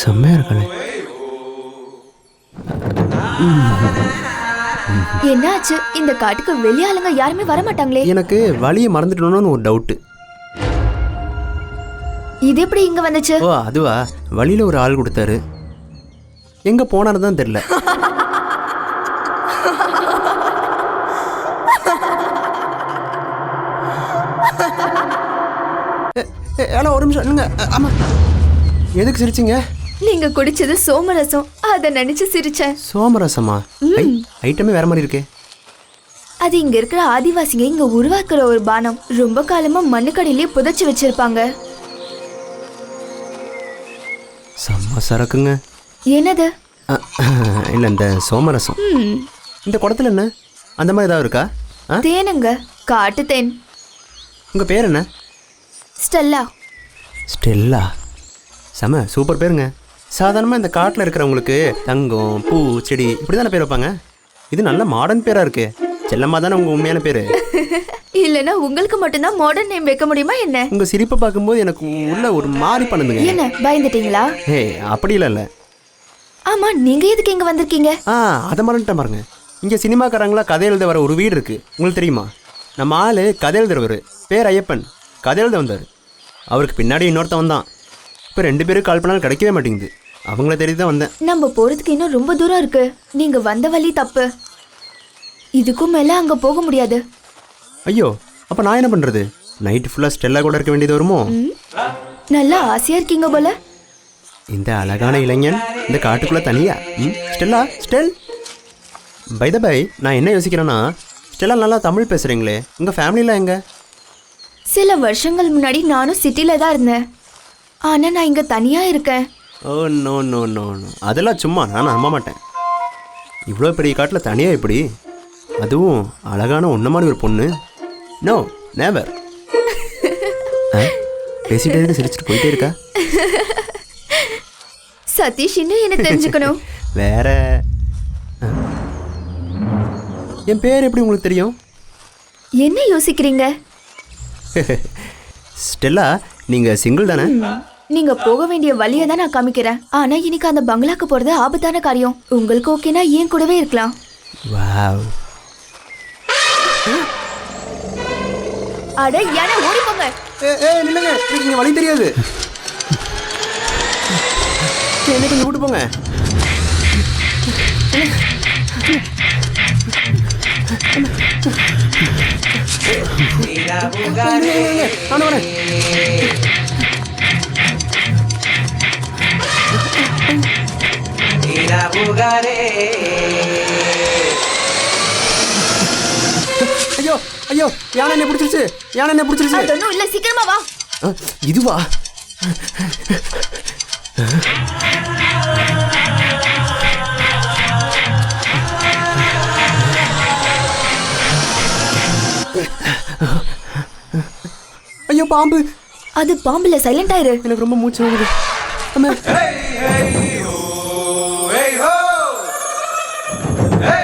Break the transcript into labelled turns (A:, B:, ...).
A: செம்மையா இருக்காளே.
B: என்னாச்சு? இந்த காட்டுக்கு வெளிய ஆளுங்க யாருமே வர மாட்டாங்களே
A: எனக்கு வழியை மறந்துட்டணும்னு ஒரு டவுட்டு.
B: இது எப்படி இங்க வந்துச்சு?
A: ஓ அதுவா? வழியில ஒரு ஆள் கொடுத்தாரு. எங்க போனாரு தான் தெரியல. ஏ, ஏ, ஏலா ஒரு நிமிஷம் இல்லைங்க ஆமா எதுக்கு சிரிச்சிங்க?
B: நீங்க குடிச்சது சோமரசம். அத நினைச்சு சிரிச்சேன்.
A: சோமரசமா? ஐட்டமே வேற மாதிரி இருக்கே.
B: அது இங்க இருக்கிற ஆதிவாசிங்க இங்க உருவாக்குற ஒரு பானம். ரொம்ப காலமா மண்ணுக்கடியிலே புதைச்சு வச்சிருப்பாங்க.
A: செம்ம சரக்குங்க.
B: என்னது?
A: இல்ல இந்த சோமரசம்? இந்த குடத்துல என்ன? அந்த மாதிரி ஏதாவது இருக்கா?
B: தேனுங்க. காட்டு தேன்.
A: உங்க பேர் என்ன?
B: ஸ்டெல்லா.
A: ஸ்டெல்லா? செம சூப்பர் பேருங்க. சாதாரணமாக இந்த காட்டில் இருக்கிறவங்களுக்கு தங்கம் பூ செடி இப்படி தானே பேர் வைப்பாங்க? இது நல்ல மாடர்ன் பேராக இருக்கு. செல்லம்மா தானே உங்கள் உண்மையான பேர்?
B: இல்லனா உங்களுக்கு மட்டும்தான் மாடர்ன் நேம் வைக்க முடியுமா என்ன?
A: உங்கள் சிரிப்பை பார்க்கும்போது எனக்கு உள்ள ஒரு மாதிரி பண்ணுதுங்க.
B: என்ன பயந்துட்டீங்களா?
A: ஏ அப்படி இல்லை இல்லை.
B: ஆமா நீங்க எதுக்கு இங்க வந்திருக்கீங்க?
A: ஆ அதை மறந்துட்டேன் பாருங்க. இங்கே சினிமாக்காரங்களா கதை எழுத வர ஒரு வீடு இருக்குது உங்களுக்கு தெரியுமா? நம்ம ஆள் கதை எழுதுறவர் பேர் ஐயப்பன். கதை எழுத வந்தார். அவருக்கு பின்னாடி இன்னொருத்தவன் தான் இப்போ ரெண்டு பேரும் கால் பண்ணாலும் கிடைக்கவே மாட்டேங்குது. அவங்கள தேடி தான் வந்தேன்.
B: நம்ம போறதுக்கு இன்னும் ரொம்ப தூரம் இருக்கு. நீங்க வந்த வழி தப்பு. இதுக்கும் மேல அங்க போக முடியாது.
A: ஐயோ அப்போ நான் என்ன பண்ணுறது நைட்டு ஃபுல்லாக ஸ்டெல்லா கூட இருக்க வேண்டியது வருமோ?
B: நல்லா ஆசையா இருக்கீங்க போல.
A: இந்த அழகான இளைஞன் இந்த காட்டுக்குள்ளே தனியா? ஸ்டெல்லா ஸ்டெல். பை த பை நான் என்ன யோசிக்கிறேன்னா ஸ்டெல்லா நல்லா தமிழ் பேசுகிறீங்களே உங்கள் ஃபேமிலியில் எங்க?
B: சில வருஷங்கள் முன்னாடி நானும் சிட்டில தான் இருந்தேன். ஆனா நான் இங்க தனியா இருக்கேன்.
A: Oh no no no no. அதெல்லாம் சும்மா நான் நம்ப மாட்டேன். இவ்வளோ பெரிய காட்டில் தனியாக எப்படி? அதுவும் அழகான ஒன்றை மாதிரி ஒரு பொண்ணு. நோ நேவர் பேசிட்டே இருக்க சிரிச்சிட்டு போயிட்டே இருக்கா?
B: சதீஷ் இன்னும் என்ன தெரிஞ்சுக்கணும்?
A: வேற. என் பேர் எப்படி உங்களுக்கு தெரியும்?
B: என்ன யோசிக்கிறீங்க?
A: ஸ்டெல்லா நீங்கள் சிங்கிள் தானே?
B: நீங்க போக வேண்டிய வழியை தான் நான் காமிக்கிறேன். ஆனா இன்னைக்கு அந்த பங்களாக்கு போறது ஆபத்தான காரியம். உங்களுக்கு ஓகேனா ஏன் கூடவே இருக்கலாம்?
A: வாவ்.
B: அட யானை ஓடி போங்க
A: ஏ ஏ நில்லுங்க. இங்கே வழி தெரியாது. என்ன கொஞ்சம் விட்டு போங்க? நானும் வரேன் ஐயோ ஐயோ யானை என்ன பிடிச்சிருச்சு யானை என்ன பிடிச்சிருச்சு
B: ஒண்ணும் இல்ல சீக்கிரமா வா.
A: இதுவா? பெரிய பாம்பு
B: அது பாம்புல சைலண்ட் ஆயிரு
A: எனக்கு ரொம்ப மூச்சு வருது Hey, hey, oh, hey, ho! Hey!